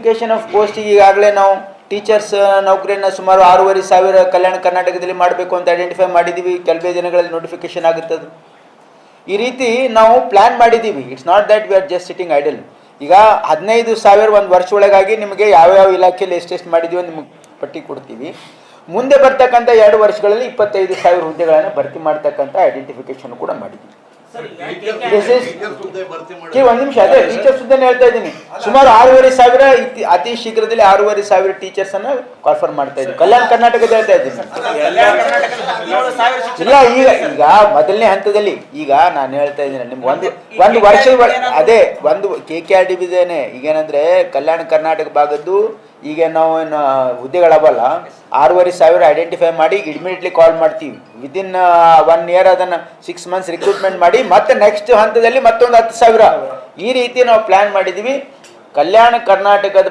Notification of post ಈಗಾಗಲೇ ನಾವು teachers ನೌಕರಿಯನ್ನು ಸುಮಾರು ಆರೂವರೆ ಸಾವಿರ ಕಲ್ಯಾಣ ಕರ್ನಾಟಕದಲ್ಲಿ ಮಾಡಬೇಕು ಅಂತ ಐಡೆಂಟಿಫೈ ಮಾಡಿದ್ದೀವಿ ಕೆಲವೇ ದಿನಗಳಲ್ಲಿ ನೋಟಿಫಿಕೇಶನ್ ಆಗುತ್ತದೆ ಈ ರೀತಿ ನಾವು ಪ್ಲ್ಯಾನ್ ಮಾಡಿದ್ದೀವಿ it's not that we are just sitting idle ಈಗ ಹದಿನೈದು ಸಾವಿರ ಒಂದು ವರ್ಷ ಒಳಗಾಗಿ ನಿಮಗೆ ಯಾವ್ಯಾವ ಇಲಾಖೆಯಲ್ಲಿ ಎಷ್ಟೆಷ್ಟು ಅಂತ ನಿಮಗೆ ಪಟ್ಟಿ ಕೊಡ್ತೀವಿ. ಮುಂದೆ ಬರ್ತಕ್ಕಂಥ ಎರಡು ವರ್ಷಗಳಲ್ಲಿ ಇಪ್ಪತ್ತೈದು ಸಾವಿರ ಹುದ್ದೆಗಳನ್ನು ಭರ್ತಿ ಮಾಡ್ತಕ್ಕಂಥ ಐಡೆಂಟಿಫಿಕೇಶನ್ ಕೂಡ ಮಾಡಿದ್ದೀವಿ ಒಂದು ನಿಮಿಷ ಅದೇ ಟೀಚರ್ಸ್ ಹುದ್ದೆ ಹೇಳ್ತಾ ಇದ್ದೀನಿ. ಸುಮಾರು ಆರೂವರೆ ಸಾವಿರ ಅತಿ ಶೀಘ್ರದಲ್ಲಿ ಆರೂವರೆ ಸಾವಿರ ಟೀಚರ್ಸ್ ಅನ್ನ ಕಾನ್ಫರ್ಮ್ ಮಾಡ್ತಾ ಇದ್ದೀವಿ ಕಲ್ಯಾಣ ಕರ್ನಾಟಕದ ಹೇಳ್ತಾ ಇದ್ದೀನಿ. ಇಲ್ಲ ಈಗ ಈಗ ಮೊದಲನೇ ಹಂತದಲ್ಲಿ ಈಗ ನಾನು ಹೇಳ್ತಾ ಇದ್ದೀನಿ ನಿಮ್ಗೆ ಒಂದು ಒಂದು ವರ್ಷ ಅದೇ ಒಂದು ಕೆ ಕೆ ಆರ್ ಡಿ ಬಿದೇನೆ ಈಗೇನಂದ್ರೆ ಕಲ್ಯಾಣ ಕರ್ನಾಟಕ ಭಾಗದ್ದು ಈಗ ನಾವು ಏನು ಹುದ್ದೆಗಳವಲ್ಲ ಆರೂವರೆ ಸಾವಿರ ಐಡೆಂಟಿಫೈ ಮಾಡಿ ಇಮಿಡಿಯೇಟ್ಲಿ ಕಾಲ್ ಮಾಡ್ತೀವಿ. ವಿದಿನ್ ಒನ್ ಇಯರ್ ಅದನ್ನು ಸಿಕ್ಸ್ ಮಂತ್ಸ್ ರಿಕ್ರೂಟ್ಮೆಂಟ್ ಮಾಡಿ ಮತ್ತೆ ನೆಕ್ಸ್ಟ್ ಹಂತದಲ್ಲಿ ಮತ್ತೊಂದು ಹತ್ತು ಸಾವಿರ. ಈ ರೀತಿ ನಾವು ಪ್ಲಾನ್ ಮಾಡಿದ್ದೀವಿ ಕಲ್ಯಾಣ ಕರ್ನಾಟಕದ